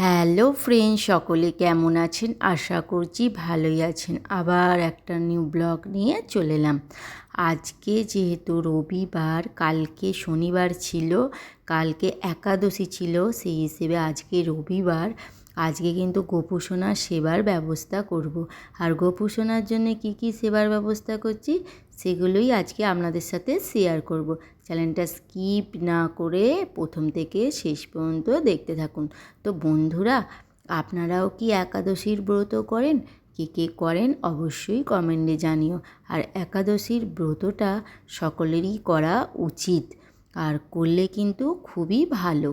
Hello friend, সকলে কেমন আছেন আশা করছি ভালোই আছেন আবার একটা নিউ ব্লগ নিয়ে চলে এলাম আজকে যেহেতু রবিবার, কালকে শনিবার ছিল, কালকে একাদশী ছিল, সেই হিসেবে আজকে রবিবার আজকে কিন্তু গোপুসোনার সেবার ব্যবস্থা করব। আর গোপুসোনার জন্য কি কি সেবার ব্যবস্থা করছি, সেগুলোই আজকে আপনাদের সাথে শেয়ার করব। চ্যানেলটা স্কিপ না করে প্রথম থেকে শেষ পর্যন্ত দেখতে থাকুন। তো বন্ধুরা, আপনারাও কি একাদশীর ব্রত করেন? কে কে করেন অবশ্যই কমেন্টে জানিও। আর একাদশীর ব্রতটা সকলেরই করা উচিত আর করলে কিন্তু খুবই ভালো।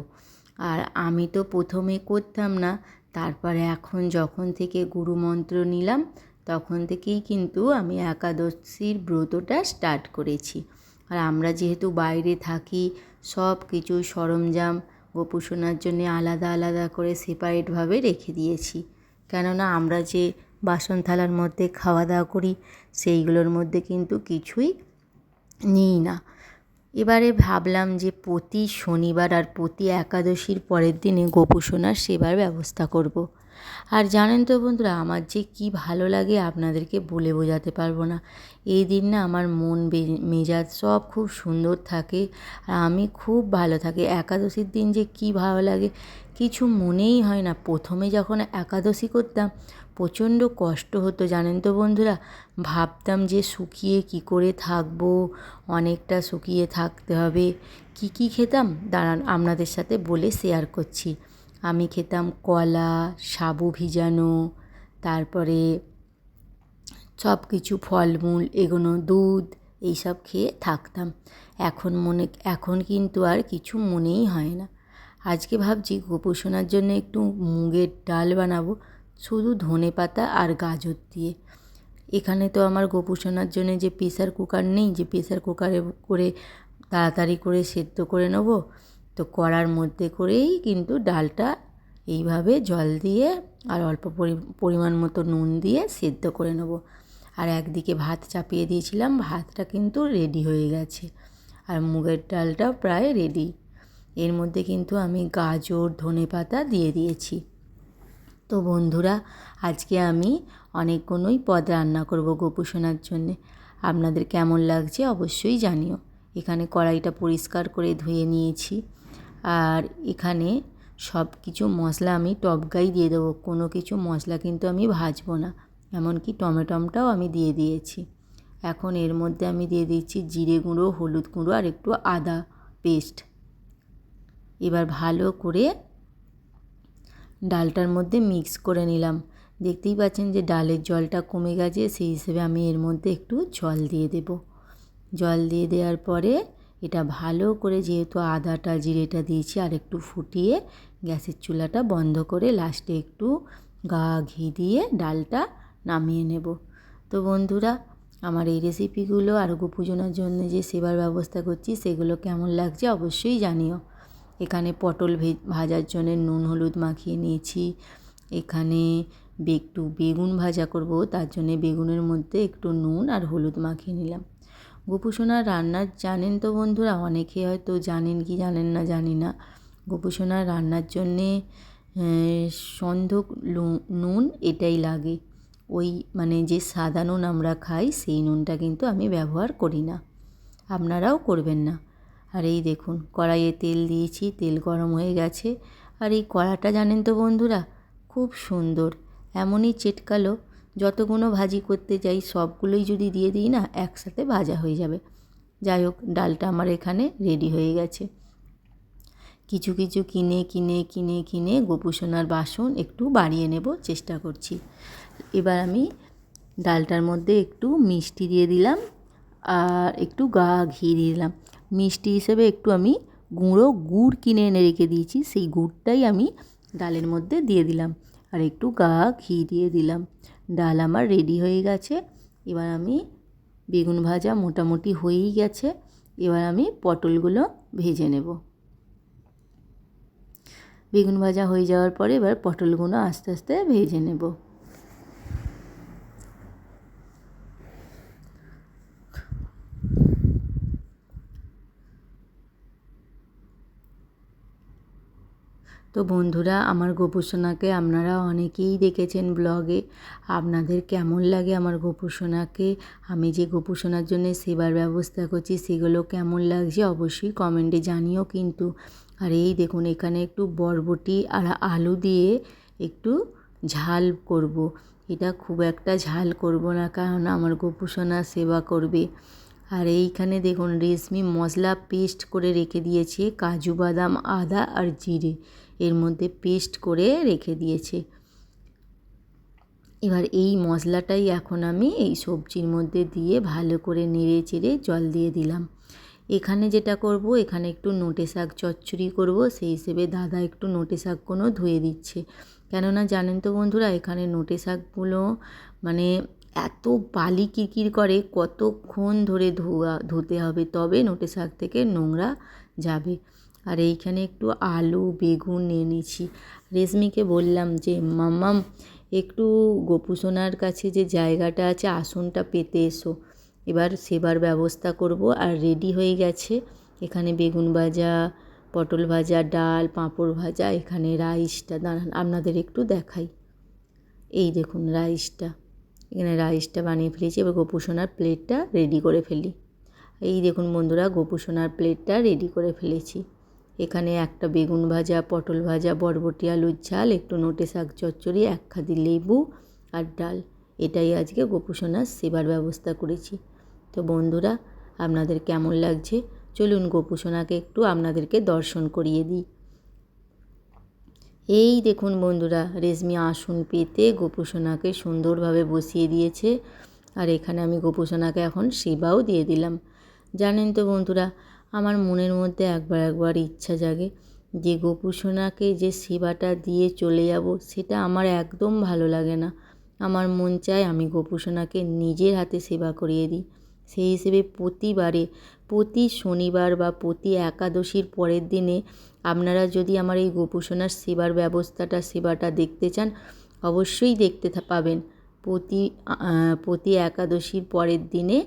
আর আমি তো প্রথমে করতাম না, তারপরে এখন যখন থেকে গুরুমন্ত্র নিলাম, তখন থেকেই কিন্তু আমি একাদশীর ব্রতটা স্টার্ট করেছি। আর আমরা যেহেতু বাইরে থাকি, সব কিছু সরঞ্জাম গোপুষণার জন্য আলাদা আলাদা করে সেপারেটভাবে রেখে দিয়েছি। কেননা আমরা যে বাসন থালার মধ্যে খাওয়া দাওয়া করি, সেইগুলোর মধ্যে কিন্তু কিছুই নিই না। এবারে ভাবলাম যে প্রতি শনিবার আর প্রতি একাদশীর পরের দিনে গোপুসোনার সেবার ব্যবস্থা করব। আর জানেন তো বন্ধুরা, আমার যে কি ভালো লাগে আপনাদেরকে বলে বোঝাতে পারব না এই দিন না আমার মন মেজাজ সব খুব সুন্দর থাকে আর আমি খুব ভালো থাকি একাদশীর দিন যে কি ভালো লাগে কিছু মনেই হয় না। প্রথমে যখন একাদশী করতাম, প্রচণ্ড কষ্ট হতো, জানেন তো বন্ধুরা? ভাবতাম যে শুকিয়ে কি করে থাকব, অনেকটা শুকিয়ে থাকতে হবে। কি কি খেতাম? দাঁড়ান, আপনাদের সাথে বলে শেয়ার করছি। আমি খেতাম কলা, সাবু ভিজানো, তারপরে সব কিছু ফলমূল এগুলো দুধ, এইসব খেয়ে থাকতাম। এখন মনে, এখন কিন্তু আর কিছু মনেই হয় না। আজকে ভাবছি গোপোষণার জন্য একটু মুগের ডাল বানাবো, শুধু ধনে পাতা আর গাজর দিয়ে। এখানে তো আমার গোপুসোনার জন্য যে প্রেসার কুকার নেই, যে প্রেসার কুকারে করে তাড়াতাড়ি করে সেদ্ধ করে নেব, তো কড়ার মধ্যে করেই কিন্তু ডালটা এইভাবে জল দিয়ে আর অল্প পরিমাণ মতো নুন দিয়ে সেদ্ধ করে নেব। আর একদিকে ভাত চাপিয়ে দিয়েছিলাম, ভাতটা কিন্তু রেডি হয়ে গেছে। আর মুগের ডালটাও প্রায় রেডি এর মধ্যে কিন্তু আমি গাজর ধনে পাতা দিয়ে দিয়েছি। তো বন্ধুরা, আজকে আমি অনেকগুলোই পদ রান্না করব গোপুসোনার জন্যে। আপনাদের কেমন লাগছে অবশ্যই জানিও। এখানে কড়াইটা পরিষ্কার করে ধুয়ে নিয়েছি। আর এখানে সব কিছু মশলা আমি টপগাই দিয়ে দেবো। কোনো কিছু মশলা কিন্তু আমি ভাজবো না। এমনকি টমেটমটাও আমি দিয়ে দিয়েছি। এখন এর মধ্যে আমি দিয়ে দিচ্ছি জিরে গুঁড়ো, হলুদ গুঁড়ো আর একটু আদা পেস্ট। এবার ভালো করে ডালটার মধ্যে মিক্স করে নিলাম। দেখতেই পাচ্ছেন যে ডালের জলটা কমে গেছে, সেই হিসেবে আমি এর মধ্যে একটু জল দিয়ে দেব। জল দিয়ে দেওয়ার পরে এটা ভালো করে যেহেতু আদাটা, জিরেটা দিয়েছি, আর একটু ফুটিয়ে গ্যাসের চুলাটা বন্ধ করে লাস্টে একটু গা ঘি দিয়ে ডালটা নামিয়ে নেব। তো বন্ধুরা, আমার এই রেসিপিগুলো আর গোপুজনার জন্য যে সেবার ব্যবস্থা করছি, সেগুলো কেমন লাগছে অবশ্যই জানিও। এখানে পটল ভাজার জন্য নুন, হলুদ মাখিয়ে নিয়েছি। এখানে একটু বেগুন ভাজা করব, তার জন্যে বেগুনের মধ্যে একটু নুন আর হলুদ মাখিয়ে নিলাম। গোপুসোনার রান্নার জানেন তো বন্ধুরা? অনেকে হয়তো জানেন কি জানেন না, জানি না। গোপুসোনার রান্নার জন্যে সন্ধক নুন এটাই লাগে। ওই মানে যে সাদা নুন আমরা খাই, সেই নুনটা কিন্তু আমি ব্যবহার করি না। আপনারাও করবেন না। আর এই দেখুন, কড়াইয়ে তেল দিয়েছি, তেল গরম হয়ে গেছে। আর এই কড়াটা জানেন তো বন্ধুরা, খুব সুন্দর, এমনই চেটকালো যতগুলো ভাজি করতে যাই, সবগুলোই যদি দিয়ে দিই না, একসাথে ভাজা হয়ে যাবে। যাই হোক, ডালটা আমার এখানে রেডি হয়ে গেছে। কিছু কিছু কিনে কিনে কিনে কিনে গোপুসোনার বাসন একটু বাড়িয়ে নেব, চেষ্টা করছি। এবার আমি ডালটার মধ্যে একটু মিষ্টি দিয়ে দিলাম, আর একটু গা ঘি দিয়ে দিলাম। মিষ্টি হিসেবে একটু আমি গুঁড়ো, গুড় কিনে এনে রেখে দিয়েছি, সেই গুড়টাই আমি ডালের মধ্যে দিয়ে দিলাম। আর একটু গা ঘি দিয়ে দিলাম। ডাল আমার রেডি হয়ে গেছে। এবার আমি বেগুন ভাজা মোটামুটি হয়েই গেছে। এবার আমি পটলগুলো ভেজে নেব। বেগুন ভাজা হয়ে যাওয়ার পরে এবার পটলগুলো আস্তে আস্তে ভেজে নেব। তো বন্ধুরা, আমার গোপুসোনাকে আপনারা অনেকেই দেখেছেন ব্লগে। আপনাদের কেমন লাগে আমার গোপুসোনাকে? আমি যে গোপুসোনার জন্য সেবার ব্যবস্থা করছি, সেগুলো কেমন লাগছে অবশ্যই কমেন্টে জানিও কিন্তু। আর এই দেখুন, এখানে একটু বরবটি আর আলু দিয়ে একটু ঝাল করব। এটা খুব একটা ঝাল করব না, কারণ আমার গোপুসোনা সেবা করবে। আর এইখানে দেখুন, রেশমি মশলা পেস্ট করে রেখে দিয়েছে কাজু বাদাম, আদা আর জিরে। এর মধ্যে পেস্ট করে রেখে দিয়েছে। এবার এই মশলাটাই এখন আমি এই সবজির মধ্যে দিয়ে ভালো করে নেড়ে চেড়ে জল দিয়ে দিলাম। এখানে যেটা করব, এখানে একটু নোটে শাক চচ্চড়ি করব, সেই হিসেবে দাদা একটু নোটে শাকগুলো ধুয়ে দিচ্ছে। কেননা জানেন তো বন্ধুরা, এখানে নোটে শাকগুলো মানে এত বালি কিরকির করে, কতক্ষণ ধরে ধোয়া, ধুতে হবে, তবে নোটে শাক থেকে নোংরা যাবে। আর এইখানে একটু আলু, বেগুন নিয়েছি। রেশমিকে বললাম যে, মাম্মাম, একটু গোপুসোনার কাছে যে জায়গাটা আছে, আসনটা পেতে এসো। এবার সেবার ব্যবস্থা করব আর রেডি হয়ে গেছে। এখানে বেগুন ভাজা, পটল ভাজা, ডাল, পাঁপড় ভাজা, এখানে রাইসটা। দাঁড়ান, আপনাদের একটু দেখাই। এই দেখুন রাইসটা। এখানে রাইসটা বানিয়ে ফেলেছি, এবার গোপুসোনার প্লেটটা রেডি করে ফেলি। এই দেখুন বন্ধুরা গোপুসোনার প্লেটটা রেডি করে ফেলেছি। এখানে একটা বেগুন ভাজা, পটল ভাজা, বরবটি, আলুর ঝাল, একটু নোটে শাক চচ্চড়ি, এক খাদি লেবু আর ডাল। এটাই আজকে গোপুসোনার সেবার ব্যবস্থা করেছি। তো বন্ধুরা, আপনাদের কেমন লাগছে? চলুন গোপুসোনাকে একটু আপনাদেরকে দর্শন করিয়ে দিই। এই দেখুন বন্ধুরা, রেশমি আসন পেতে গোপুসোনাকে সুন্দরভাবে বসিয়ে দিয়েছে। আর এখানে আমি গোপুসোনাকে এখন সেবাও দিয়ে দিলাম। জানেন তো বন্ধুরা আমার মনের মধ্যে একবার একবার ইচ্ছা জাগে যে গোপুসোনাকে যে সেবাটা দিয়ে চলে যাব, সেটা আমার একদম ভালো লাগে না। আমার মন চায় আমি গোপুসোনাকে নিজের হাতে সেবা করিয়ে দিই। সেই হিসেবে প্রতিবারে, প্রতি শনিবার বা প্রতি একাদশীর পরের দিনে আপনারা যদি আমার এই গোপুসোনার সেবার ব্যবস্থাটা, সেবাটা দেখতে চান, অবশ্যই দেখতে পাবেন। প্রতি প্রতি একাদশীর পরের দিনে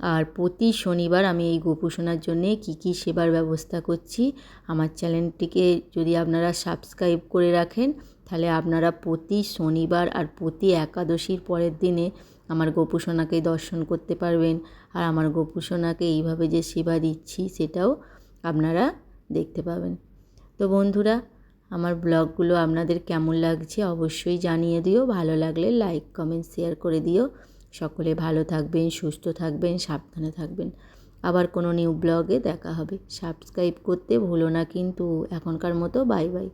আর প্রতি শনিবার আমি এই গোপুসোনার জন্যে কী কী সেবার ব্যবস্থা করছি, আমার চ্যানেলটিকে যদি আপনারা সাবস্ক্রাইব করে রাখেন, তাহলে আপনারা প্রতি শনিবার আর প্রতি একাদশীর পরের দিনে আমার গোপুসোনাকে দর্শন করতে পারবেন। আর আমার গোপুসোনাকে এইভাবে যে সেবা দিচ্ছি, সেটাও আপনারা দেখতে পাবেন। তো বন্ধুরা, আমার ব্লগগুলো আপনাদের কেমন লাগছে অবশ্যই জানিয়ে দিও, ভালো লাগলে লাইক, কমেন্ট, শেয়ার করে দিও। সকলে ভালো থাকবেন, সুস্থ থাকবেন, সাবধানে থাকবেন। আবার কোনো নিউ ব্লগে দেখা হবে। সাবস্ক্রাইব করতে ভুলো না কিন্তু এখনকার মতো বাই বাই